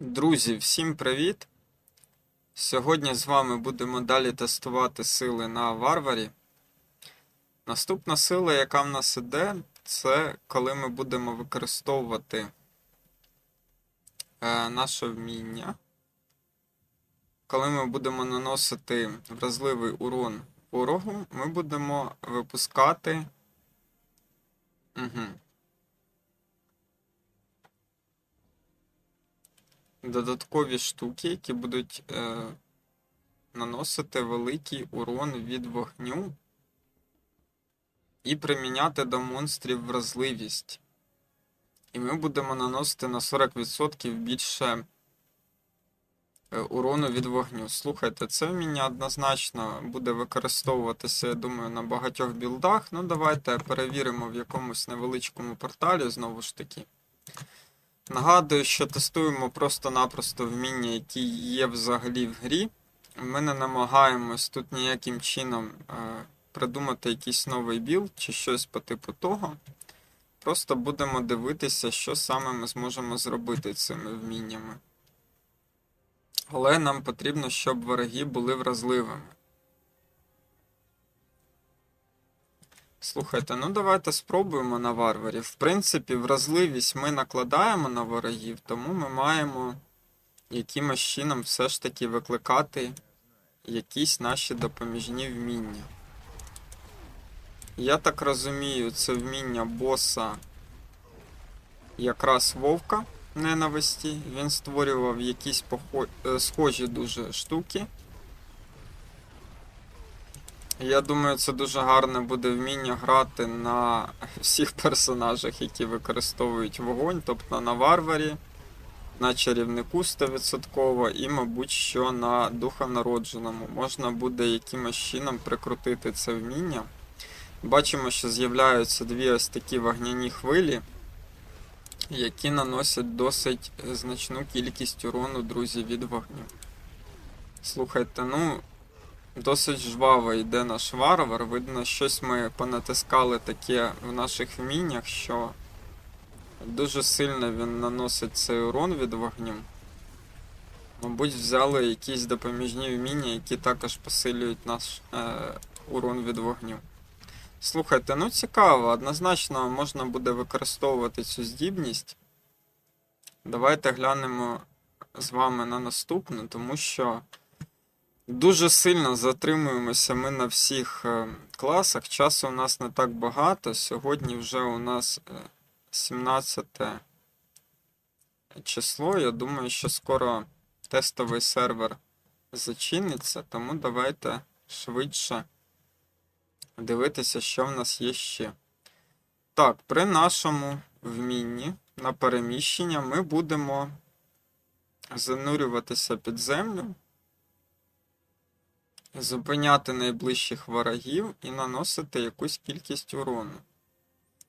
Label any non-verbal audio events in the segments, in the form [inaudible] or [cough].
Друзі, всім привіт! Сьогодні з вами будемо далі тестувати сили на варварі. Наступна сила, яка в нас іде, це коли ми будемо використовувати е, наше вміння. Коли ми будемо наносити вразливий урон ворогу, ми будемо випускати. Угу. Додаткові штуки, які будуть е, наносити великий урон від вогню і приміняти до монстрів вразливість. І ми будемо наносити на 40% більше е, урону від вогню. Слухайте, це вміння однозначно буде використовуватися, я думаю, на багатьох білдах. Ну, давайте перевіримо в якомусь невеличкому порталі знову ж таки. Нагадую, що тестуємо просто-напросто вміння, які є взагалі в грі. Ми не намагаємось тут ніяким чином е, придумати якийсь новий білд чи щось по типу того. Просто будемо дивитися, що саме ми зможемо зробити цими вміннями. Але нам потрібно, щоб вороги були вразливими. Слухайте, ну давайте спробуємо на варварів. В принципі, вразливість ми накладаємо на ворогів, тому ми маємо якимось чином все ж таки викликати якісь наші допоміжні вміння. Я так розумію, це вміння боса якраз вовка ненависті. Він створював якісь похо... е, схожі дуже штуки. Я думаю, це дуже гарне буде вміння грати на всіх персонажах, які використовують вогонь, тобто на варварі, на чарівнику 100% і, мабуть, що на духонародженому. Можна буде якимось чином прикрутити це вміння. Бачимо, що з'являються дві ось такі вогняні хвилі, які наносять досить значну кількість урону, друзі, від вогню. Слухайте, ну. Досить жваво йде наш варвар. Видно, щось ми понатискали таке в наших вміннях, що дуже сильно він наносить цей урон від вогню. Мабуть, взяли якісь допоміжні вміння, які також посилюють наш е, урон від вогню. Слухайте, ну цікаво, однозначно можна буде використовувати цю здібність. Давайте глянемо з вами на наступну, тому що. Дуже сильно затримуємося ми на всіх е, класах. Часу у нас не так багато. Сьогодні вже у нас е, 17 число. Я думаю, що скоро тестовий сервер зачиниться, тому давайте швидше дивитися, що в нас є ще. Так, при нашому вмінні на переміщення ми будемо занурюватися під землю зупиняти найближчих ворогів і наносити якусь кількість урону.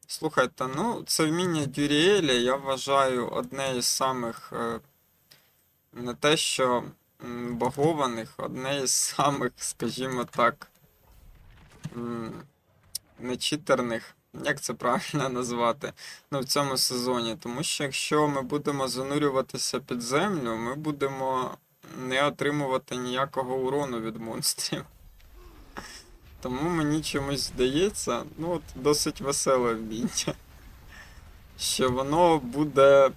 Слухайте, ну, це вміння Дюріеля, я вважаю, одне із самих е, не те, що багованих, одне із самих, скажімо так, нечитерних, як це правильно [laughs] назвати, ну, в цьому сезоні. Тому що якщо ми будемо занурюватися під землю, ми будемо не отримувати ніякого урону від монстрів. Тому мені чомусь здається, ну от досить веселе вміння, що воно буде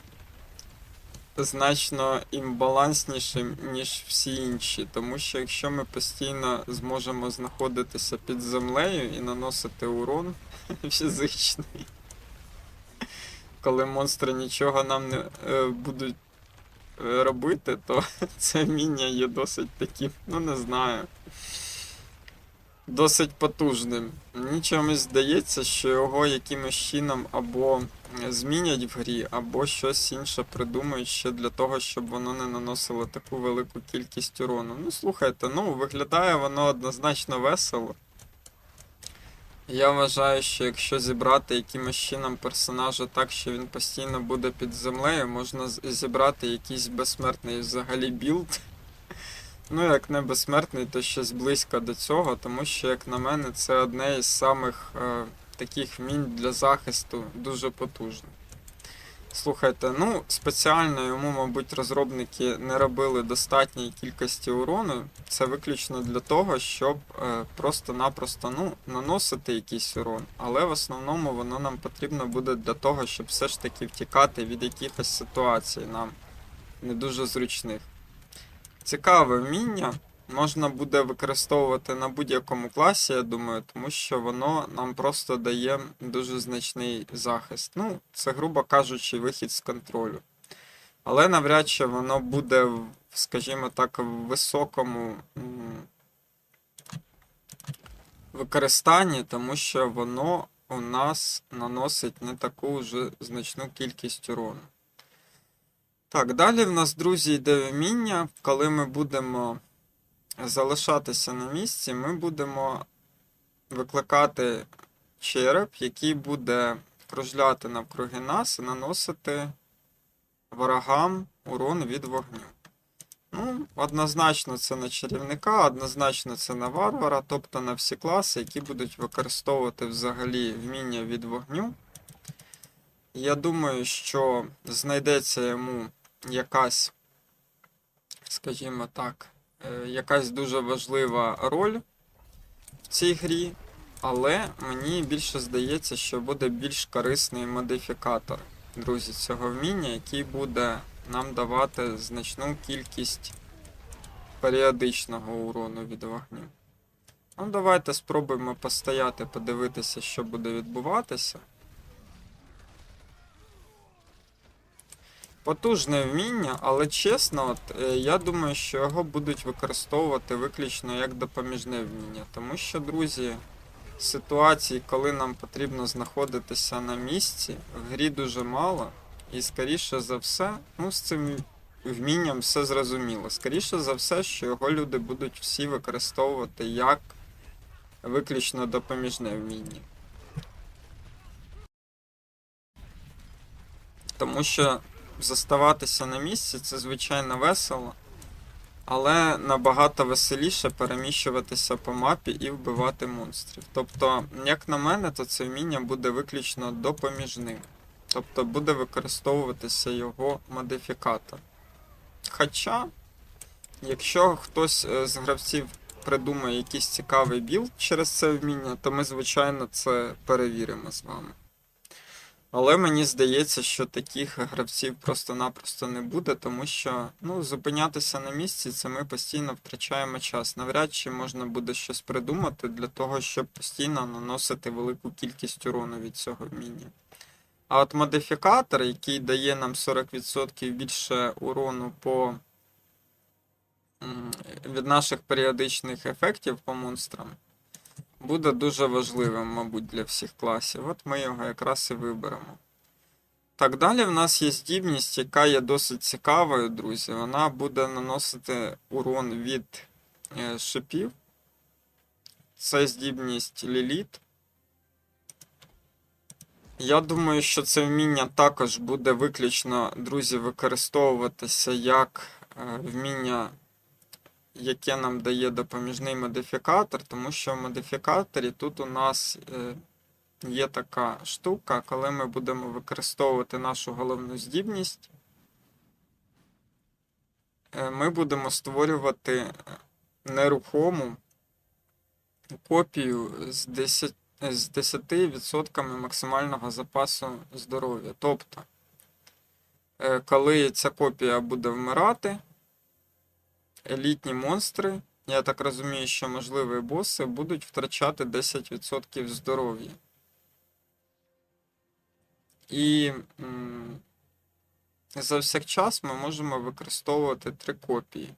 значно імбаланснішим, ніж всі інші. Тому що якщо ми постійно зможемо знаходитися під землею і наносити урон [laughs] фізичний, коли монстри нічого нам не е, будуть робити, то [laughs] це вміння є досить таким, ну не знаю. Досить потужним. Мені чомусь здається, що його якимось чином або змінять в грі, або щось інше придумають ще для того, щоб воно не наносило таку велику кількість урону. Ну, слухайте, ну виглядає воно однозначно весело. Я вважаю, що якщо зібрати якимось чином персонажа так, що він постійно буде під землею, можна зібрати якийсь безсмертний взагалі білд. [laughs] Ну, як не безсмертний, то щось близько до цього, тому що, як на мене, це одне із самих е, таких вмінь для захисту дуже потужних. Слухайте, ну спеціально йому, мабуть, розробники не робили достатньої кількості урону. Це виключно для того, щоб е, просто-напросто ну, наносити якийсь урон. Але в основному воно нам потрібно буде для того, щоб все ж таки втікати від якихось ситуацій нам не дуже зручних. Цікаве вміння. Можна буде використовувати на будь-якому класі, я думаю, тому що воно нам просто дає дуже значний захист. Ну, це, грубо кажучи, вихід з контролю. Але навряд чи воно буде, скажімо так, в високому використанні, тому що воно у нас наносить не таку вже значну кількість урону. Так, далі в нас, друзі, йде вміння, коли ми будемо залишатися на місці, ми будемо викликати череп, який буде кружляти навкруги нас і наносити ворогам урон від вогню. Ну, однозначно це на чарівника, однозначно це на варвара, тобто на всі класи, які будуть використовувати взагалі вміння від вогню. Я думаю, що знайдеться йому якась, скажімо так, якась дуже важлива роль в цій грі, але мені більше здається, що буде більш корисний модифікатор, друзі, цього вміння, який буде нам давати значну кількість періодичного урону від вогню. Ну, давайте спробуємо постояти, подивитися, що буде відбуватися. Потужне вміння, але чесно, от, е, я думаю, що його будуть використовувати виключно як допоміжне вміння. Тому що, друзі, ситуацій, коли нам потрібно знаходитися на місці, в грі дуже мало. І скоріше за все, ну з цим вмінням все зрозуміло. Скоріше за все, що його люди будуть всі використовувати як виключно допоміжне вміння. Тому що заставатися на місці це звичайно весело, але набагато веселіше переміщуватися по мапі і вбивати монстрів. Тобто, як на мене, то це вміння буде виключно допоміжним. Тобто буде використовуватися його модифікатор. Хоча, якщо хтось е, з гравців придумає якийсь цікавий білд через це вміння, то ми, звичайно, це перевіримо з вами. Але мені здається, що таких гравців просто-напросто не буде, тому що ну, зупинятися на місці це ми постійно втрачаємо час. Навряд чи можна буде щось придумати для того, щоб постійно наносити велику кількість урону від цього вміння. А от модифікатор, який дає нам 40% більше урону по від наших періодичних ефектів по монстрам, буде дуже важливим, мабуть, для всіх класів. От ми його якраз і виберемо. Так, далі в нас є здібність, яка є досить цікавою, друзі. Вона буде наносити урон від е, шипів. Це здібність Ліліт. Я думаю, що це вміння також буде виключно, друзі, використовуватися як е, вміння, яке нам дає допоміжний модифікатор, тому що в модифікаторі тут у нас е, є така штука, коли ми будемо використовувати нашу головну здібність, е, ми будемо створювати нерухому копію з 10 з 10% максимального запасу здоров'я. Тобто, е, коли ця копія буде вмирати, елітні монстри, я так розумію, що можливі боси будуть втрачати 10% здоров'я. І за всякчас ми можемо використовувати три копії.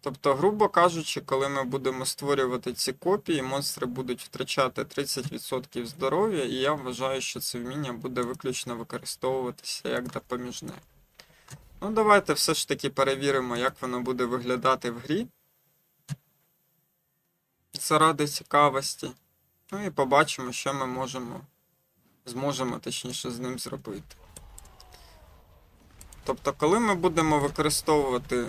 Тобто, грубо кажучи, коли ми будемо створювати ці копії, монстри будуть втрачати 30% здоров'я, і я вважаю, що це вміння буде виключно використовуватися як допоміжне. Ну, давайте все ж таки перевіримо, як воно буде виглядати в грі. Заради цікавості. Ну і побачимо, що ми можемо, зможемо точніше з ним зробити. Тобто, коли ми будемо використовувати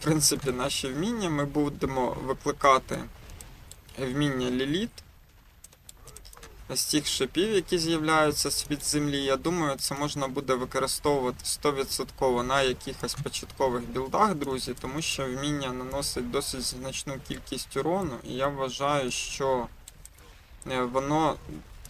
в принципі, наші вміння ми будемо викликати вміння Ліліт. З тих шипів, які з'являються з-під землі. Я думаю, це можна буде використовувати 100% на якихось початкових білдах, друзі, тому що вміння наносить досить значну кількість урону, і я вважаю, що е, воно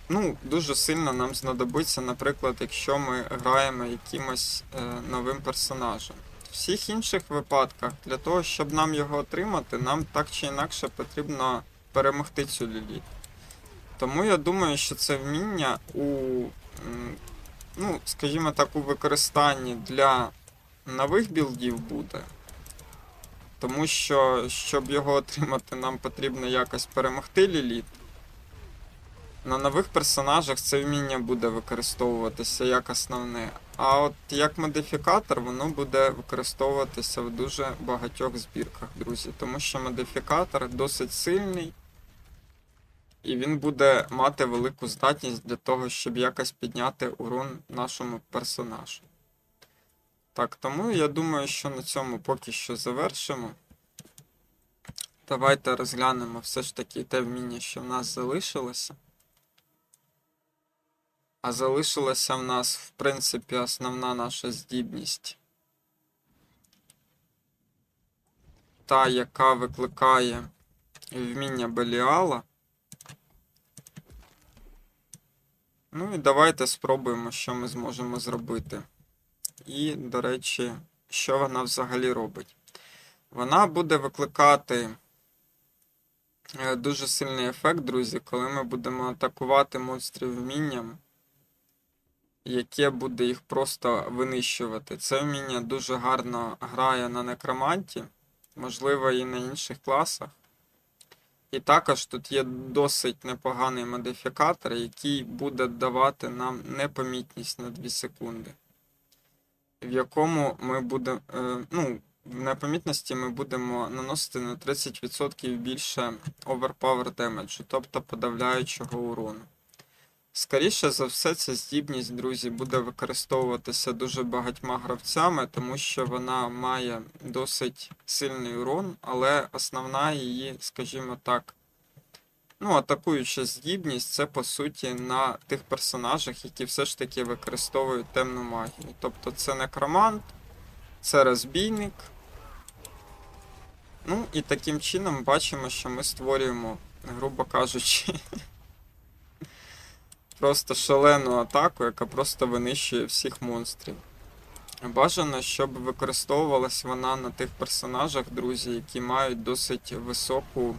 ну, дуже сильно нам знадобиться, наприклад, якщо ми граємо якимось е, новим персонажем. В всіх інших випадках, для того, щоб нам його отримати, нам так чи інакше потрібно перемогти цю ліліт. Тому я думаю, що це вміння у, ну, скажімо так, у використанні для нових білдів буде. Тому що, щоб його отримати, нам потрібно якось перемогти ліліт. На нових персонажах це вміння буде використовуватися як основне. А от як модифікатор, воно буде використовуватися в дуже багатьох збірках, друзі. Тому що модифікатор досить сильний, і він буде мати велику здатність для того, щоб якось підняти урон нашому персонажу. Так, тому я думаю, що на цьому поки що завершимо. Давайте розглянемо все ж таки те вміння, що в нас залишилося. А залишилася в нас, в принципі, основна наша здібність. Та, яка викликає вміння Беліала. Ну і давайте спробуємо, що ми зможемо зробити. І, до речі, що вона взагалі робить? Вона буде викликати е, дуже сильний ефект, друзі, коли ми будемо атакувати монстрів вмінням яке буде їх просто винищувати. Це вміння дуже гарно грає на некроманті, можливо, і на інших класах. І також тут є досить непоганий модифікатор, який буде давати нам непомітність на 2 секунди. В якому ми будемо. Ну, в непомітності ми будемо наносити на 30% більше overpower демеджу, тобто подавляючого урону. Скоріше за все, ця здібність, друзі, буде використовуватися дуже багатьма гравцями, тому що вона має досить сильний урон, але основна її, скажімо так, ну, атакуюча здібність це по суті на тих персонажах, які все ж таки використовують темну магію. Тобто це некромант, це розбійник. Ну і таким чином бачимо, що ми створюємо, грубо кажучи. [laughs] просто шалену атаку, яка просто винищує всіх монстрів. Бажано, щоб використовувалась вона на тих персонажах, друзі, які мають досить високу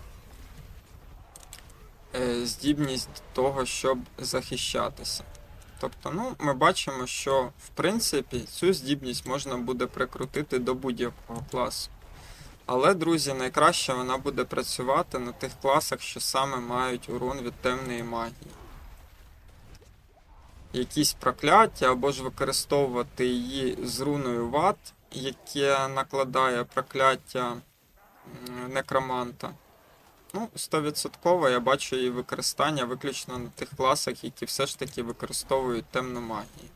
е, здібність того, щоб захищатися. Тобто, ну, ми бачимо, що в принципі цю здібність можна буде прикрутити до будь-якого класу. Але, друзі, найкраще вона буде працювати на тих класах, що саме мають урон від темної магії якісь прокляття, або ж використовувати її з руною ват, яке накладає прокляття некроманта. Ну, 100% я бачу її використання виключно на тих класах, які все ж таки використовують темну магію.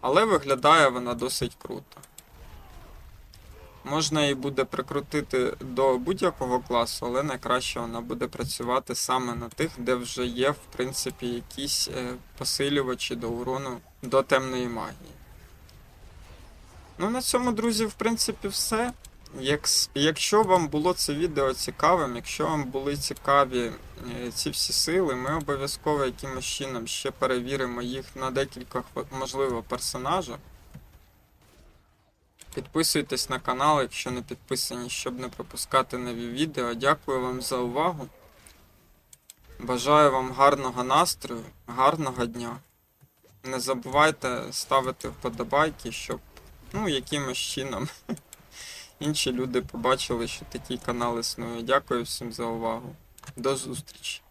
Але виглядає вона досить круто. Можна її буде прикрутити до будь-якого класу, але найкраще вона буде працювати саме на тих, де вже є, в принципі, якісь е, посилювачі до урону до темної магії. Ну, на цьому, друзі, в принципі, все. Як, Якщо вам було це відео цікавим, якщо вам були цікаві е, ці всі сили, ми обов'язково якимось чином ще перевіримо їх на декількох, можливо, персонажах. Підписуйтесь на канал, якщо не підписані, щоб не пропускати нові відео. Дякую вам за увагу. Бажаю вам гарного настрою, гарного дня. Не забувайте ставити вподобайки, щоб ну, якимось чином [laughs] інші люди побачили, що такий канал існує. Дякую всім за увагу. До зустрічі!